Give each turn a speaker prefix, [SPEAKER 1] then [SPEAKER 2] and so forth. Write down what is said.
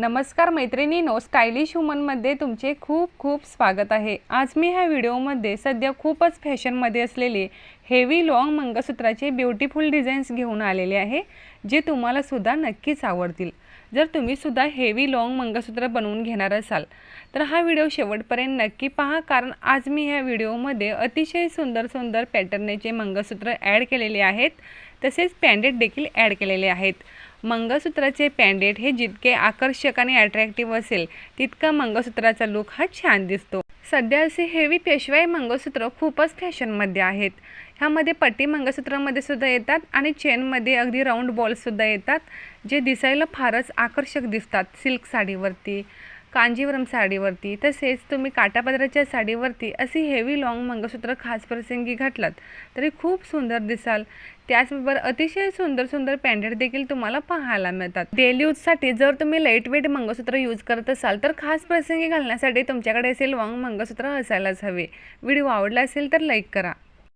[SPEAKER 1] नमस्कार मैत्रिणीनो स्टायलिश वुमनमध्ये तुमचे खूप खूप स्वागत आहे. आज मी ह्या व्हिडिओमध्ये सध्या खूपच फॅशनमध्ये असलेले हेवी लॉंग मंगळसूत्राचे ब्युटिफुल डिझाईन्स घेऊन आलेले आहे जे तुम्हाला सुद्धा नक्कीच आवडतील. जर तुम्ही सुद्धा हेवी लॉंग मंगळसूत्र बनवून घेणार असाल तर हा व्हिडिओ शेवटपर्यंत नक्की पहा कारण आज मी ह्या व्हिडिओमध्ये अतिशय सुंदर सुंदर पॅटर्नेचे मंगळसूत्र ॲड केलेले आहेत तसेच पॅन्डेट देखील ॲड केलेले आहेत. मंगळसूत्राचे पॅन्डेट हे जितके आकर्षक आणि अट्रॅक्टिव्ह असेल तितका मंगळसूत्राचा लुक हा छान दिसतो. सध्या असे हेवी पेशवाई मंगळसूत्र खूपच फॅशनमध्ये आहेत. ह्यामध्ये पट्टी मंगळसूत्रामध्ये सुद्धा येतात आणि चेनमध्ये अगदी राऊंड बॉल्ससुद्धा येतात जे दिसायला फारच आकर्षक दिसतात सिल्क साडीवरती. कांजीवरम साडीवरती तसेच तुम्ही काटापदराच्या साडीवरती अशी हेवी लॉंग मंगळसूत्र खास प्रसंगी घातलात तरी खूप सुंदर दिसाल. त्याचबरोबर अतिशय सुंदर सुंदर पॅन्डेट देखील तुम्हाला पाहायला मिळतात. डेली यूजसाठी जर तुम्ही लाइट वेट मंगळसूत्र यूज करत असाल तर खास प्रसंगी घालण्यासाठी तुमच्याकडे असे लॉंग मंगळसूत्र असायलाच हवे. व्हिडिओ आवडला असेल तर लाईक करा.